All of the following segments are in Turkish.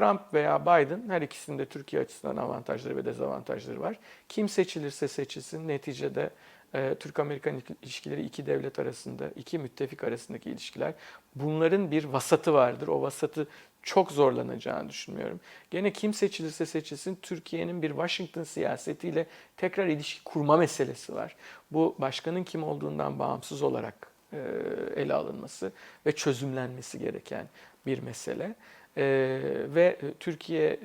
Trump veya Biden her ikisinde Türkiye açısından avantajları ve dezavantajları var. Kim seçilirse seçilsin neticede e, Türk-Amerikan ilişkileri iki devlet arasında, iki müttefik arasındaki ilişkiler. Bunların bir vasatı vardır. O vasatı çok zorlanacağını düşünmüyorum. Gene kim seçilirse seçilsin Türkiye'nin bir Washington siyasetiyle tekrar ilişki kurma meselesi var. Bu başkanın kim olduğundan bağımsız olarak e, ele alınması ve çözümlenmesi gereken bir mesele. E, ve Türkiye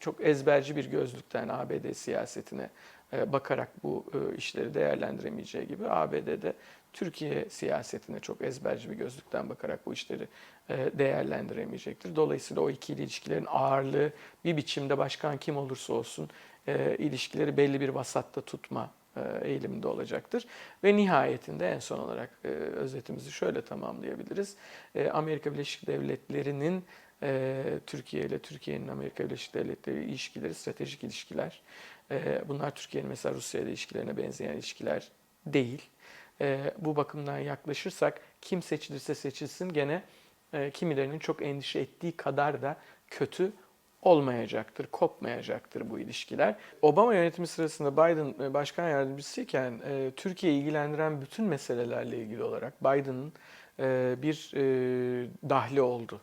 çok ezberci bir gözlükten ABD siyasetine e, bakarak bu e, işleri değerlendiremeyeceği gibi ABD'de Türkiye siyasetine çok ezberci bir gözlükten bakarak bu işleri e, değerlendiremeyecektir. Dolayısıyla o ikili ilişkilerin ağırlığı bir biçimde başkan kim olursa olsun ilişkileri belli bir vasatta tutma eğiliminde olacaktır. Ve nihayetinde en son olarak özetimizi şöyle tamamlayabiliriz. Amerika Birleşik Devletleri'nin Türkiye ile Türkiye'nin Amerika Birleşik Devletleri ilişkileri stratejik ilişkiler. Bunlar Türkiye'nin mesela Rusya ile ilişkilerine benzeyen ilişkiler değil. Bu bakımdan yaklaşırsak kim seçilirse seçilsin gene kimilerinin çok endişe ettiği kadar da kötü olmayacaktır, kopmayacaktır bu ilişkiler. Obama yönetimi sırasında Biden başkan yardımcısıyken Türkiye'yi ilgilendiren bütün meselelerle ilgili olarak Biden'ın bir dahli oldu.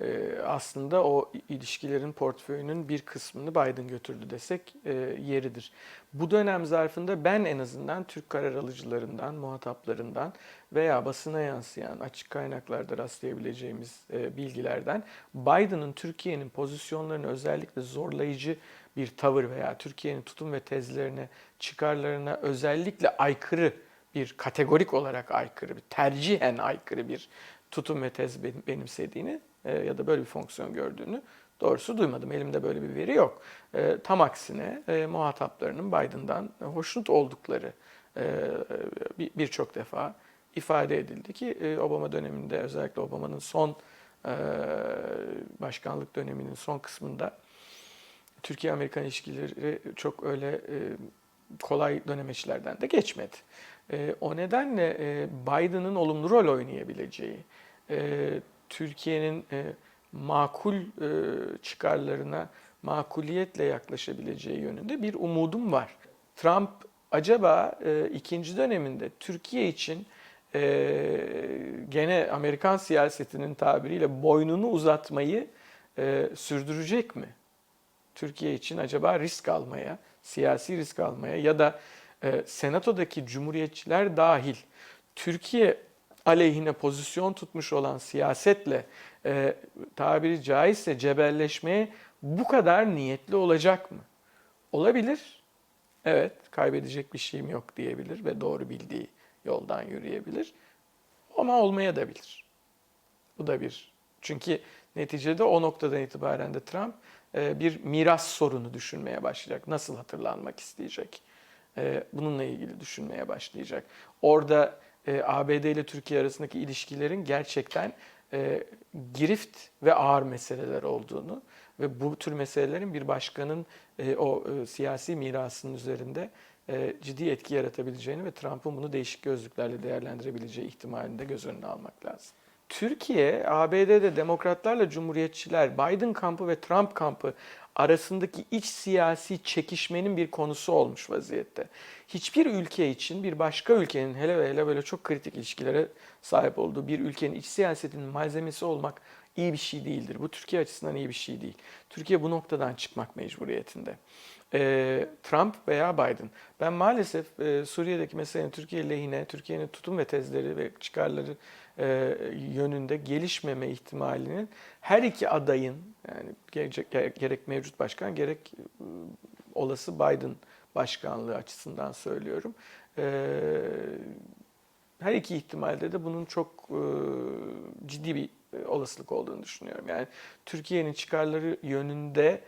Ee, aslında o ilişkilerin portföyünün bir kısmını Biden götürdü desek e, yeridir. Bu dönem zarfında ben en azından Türk karar alıcılarından, muhataplarından veya basına yansıyan açık kaynaklarda rastlayabileceğimiz e, bilgilerden Biden'ın Türkiye'nin pozisyonlarını özellikle zorlayıcı bir tavır veya Türkiye'nin tutum ve tezlerine, çıkarlarına özellikle aykırı bir kategorik olarak aykırı, bir tercihen aykırı bir tutum ve tez benimsediğini e, ya da böyle bir fonksiyon gördüğünü doğrusu duymadım. Elimde böyle bir veri yok. E, tam aksine e, muhataplarının Biden'dan hoşnut oldukları birçok defa ifade edildi ki Obama döneminde özellikle Obama'nın son başkanlık döneminin son kısmında Türkiye-Amerikan ilişkileri çok öyle kolay dönemeçlerden de geçmedi. O nedenle Biden'ın olumlu rol oynayabileceği, Türkiye'nin e, makul e, çıkarlarına makuliyetle yaklaşabileceği yönünde bir umudum var. Trump acaba e, ikinci döneminde Türkiye için e, gene Amerikan siyasetinin tabiriyle boynunu uzatmayı e, sürdürecek mi? Türkiye için acaba risk almaya, siyasi risk almaya ya da e, senatodaki cumhuriyetçiler dahil Türkiye aleyhine pozisyon tutmuş olan siyasetle e, tabiri caizse cebelleşmeye bu kadar niyetli olacak mı? Olabilir. Evet, kaybedecek bir şeyim yok diyebilir ve doğru bildiği yoldan yürüyebilir. Ama olmaya da bilir. Bu da bir. Çünkü neticede o noktadan itibaren de Trump e, bir miras sorunu düşünmeye başlayacak. Nasıl hatırlanmak isteyecek? E, bununla ilgili düşünmeye başlayacak. Orada e, ABD ile Türkiye arasındaki ilişkilerin gerçekten e, girift ve ağır meseleler olduğunu ve bu tür meselelerin bir başkanın e, o e, siyasi mirasının üzerinde e, ciddi etki yaratabileceğini ve Trump'ın bunu değişik gözlüklerle değerlendirebileceği ihtimalini de göz önüne almak lazım. Türkiye, ABD'de demokratlarla cumhuriyetçiler, Biden kampı ve Trump kampı arasındaki iç siyasi çekişmenin bir konusu olmuş vaziyette. Hiçbir ülke için bir başka ülkenin hele ve hele böyle çok kritik ilişkilere sahip olduğu bir ülkenin iç siyasetinin malzemesi olmak iyi bir şey değildir. Bu Türkiye açısından iyi bir şey değil. Türkiye bu noktadan çıkmak mecburiyetinde. Ee, Trump veya Biden. Ben maalesef e, Suriye'deki meselenin Türkiye lehine, Türkiye'nin tutum ve tezleri ve çıkarları e, yönünde gelişmeme ihtimalinin her iki adayın yani gerek, gerek mevcut başkan gerek e, olası Biden başkanlığı açısından söylüyorum. E, her iki ihtimalde de bunun çok ciddi bir olasılık olduğunu düşünüyorum. Yani Türkiye'nin çıkarları yönünde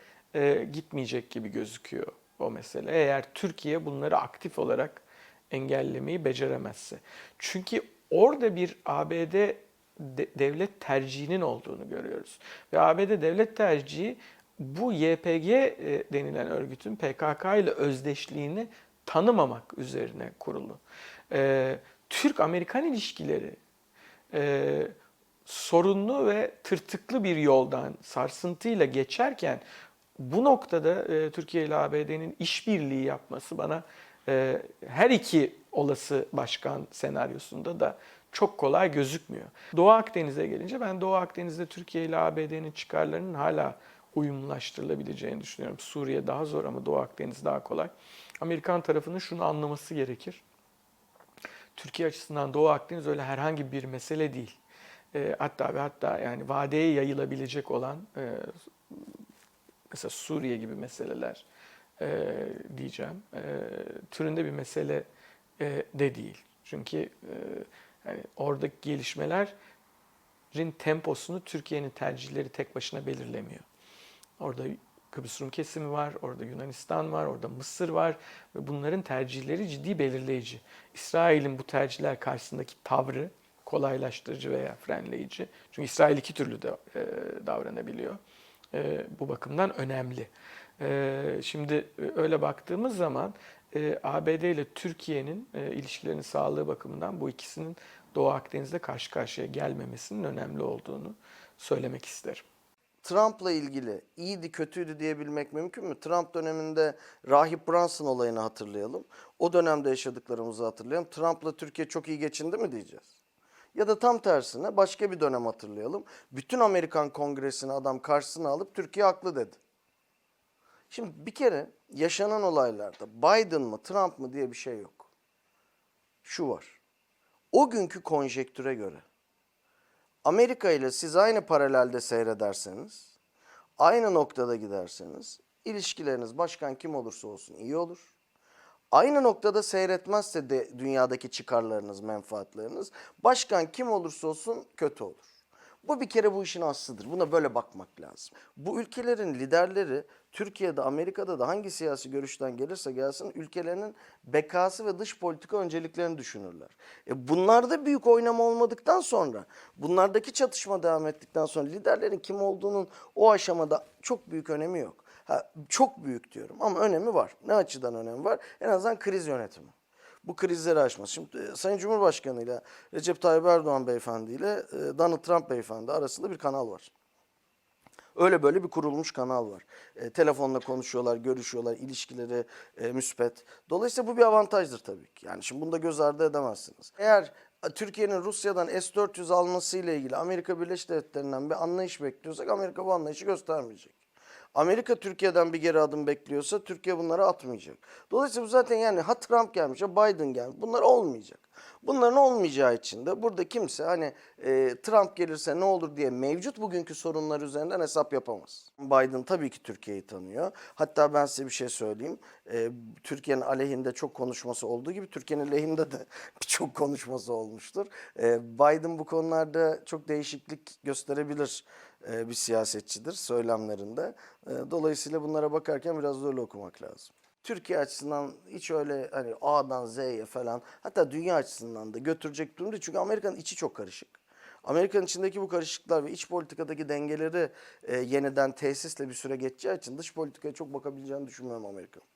gitmeyecek gibi gözüküyor o mesele. Eğer Türkiye bunları aktif olarak engellemeyi beceremezse. Çünkü orada bir ABD devlet tercihinin olduğunu görüyoruz. Ve ABD devlet tercihi bu YPG e, denilen örgütün PKK ile özdeşliğini tanımamak üzerine kurulu. E, Türk-Amerikan ilişkileri e, sorunlu ve tırtıklı bir yoldan sarsıntıyla geçerken bu noktada e, Türkiye ile ABD'nin işbirliği yapması bana e, her iki olası başkan senaryosunda da çok kolay gözükmüyor. Doğu Akdeniz'e gelince ben Doğu Akdeniz'de Türkiye ile ABD'nin çıkarlarının hala uyumlaştırılabileceğini düşünüyorum. Suriye daha zor ama Doğu Akdeniz daha kolay. Amerikan tarafının şunu anlaması gerekir. Türkiye açısından Doğu Akdeniz öyle herhangi bir mesele değil. E, hatta ve hatta yani vadeye yayılabilecek olan e, mesela Suriye gibi meseleler e, diyeceğim e, türünde bir mesele e, de değil. Çünkü e, yani oradaki gelişmelerin temposunu Türkiye'nin tercihleri tek başına belirlemiyor. Orada Kıbrıs Rum kesimi var, orada Yunanistan var, orada Mısır var ve bunların tercihleri ciddi belirleyici. İsrail'in bu tercihler karşısındaki tavrı kolaylaştırıcı veya frenleyici. Çünkü İsrail iki türlü de e, davranabiliyor. E, bu bakımdan önemli. E, şimdi e, öyle baktığımız zaman e, ABD ile Türkiye'nin e, ilişkilerinin sağlığı bakımından bu ikisinin Doğu Akdeniz'de karşı karşıya gelmemesinin önemli olduğunu söylemek isterim. Trump'la ilgili iyiydi kötüydü diyebilmek mümkün mü? Trump döneminde Rahip Brunson olayını hatırlayalım. O dönemde yaşadıklarımızı hatırlayalım. Trump'la Türkiye çok iyi geçindi mi diyeceğiz? Ya da tam tersine başka bir dönem hatırlayalım. Bütün Amerikan Kongresi'ni adam karşısına alıp Türkiye haklı dedi. Şimdi bir kere yaşanan olaylarda Biden mı Trump mı diye bir şey yok. Şu var. O günkü konjektüre göre Amerika ile siz aynı paralelde seyrederseniz, aynı noktada giderseniz, ilişkileriniz başkan kim olursa olsun iyi olur. Aynı noktada seyretmezse de dünyadaki çıkarlarınız, menfaatleriniz, başkan kim olursa olsun kötü olur. Bu bir kere bu işin aslıdır. Buna böyle bakmak lazım. Bu ülkelerin liderleri Türkiye'de, Amerika'da da hangi siyasi görüşten gelirse gelsin ülkelerinin bekası ve dış politika önceliklerini düşünürler. E bunlarda büyük oynama olmadıktan sonra, bunlardaki çatışma devam ettikten sonra liderlerin kim olduğunun o aşamada çok büyük önemi yok. Ha, çok büyük diyorum ama önemi var. Ne açıdan önemi var? En azından kriz yönetimi bu krizleri aşması. Şimdi e, Sayın Cumhurbaşkanı ile Recep Tayyip Erdoğan beyefendi ile e, Donald Trump beyefendi arasında bir kanal var. Öyle böyle bir kurulmuş kanal var. E, telefonla konuşuyorlar, görüşüyorlar, ilişkileri e, müspet. Dolayısıyla bu bir avantajdır tabii ki. Yani şimdi bunu da göz ardı edemezsiniz. Eğer Türkiye'nin Rusya'dan S-400 alması ile ilgili Amerika Birleşik Devletleri'nden bir anlayış bekliyorsak Amerika bu anlayışı göstermeyecek. Amerika Türkiye'den bir geri adım bekliyorsa Türkiye bunları atmayacak. Dolayısıyla bu zaten yani ha Trump gelmiş ha Biden gelmiş. Bunlar olmayacak. Bunların olmayacağı için de burada kimse hani e, Trump gelirse ne olur diye mevcut bugünkü sorunlar üzerinden hesap yapamaz. Biden tabii ki Türkiye'yi tanıyor. Hatta ben size bir şey söyleyeyim. E, Türkiye'nin aleyhinde çok konuşması olduğu gibi Türkiye'nin lehinde de birçok konuşması olmuştur. E, Biden bu konularda çok değişiklik gösterebilir bir siyasetçidir söylemlerinde. E, Dolayısıyla bunlara bakarken biraz da öyle okumak lazım. Türkiye açısından hiç öyle hani A'dan Z'ye falan hatta dünya açısından da götürecek durum değil. Çünkü Amerika'nın içi çok karışık. Amerika'nın içindeki bu karışıklıklar ve iç politikadaki dengeleri e, yeniden tesisle bir süre geçeceği için dış politikaya çok bakabileceğini düşünmüyorum Amerika'nın.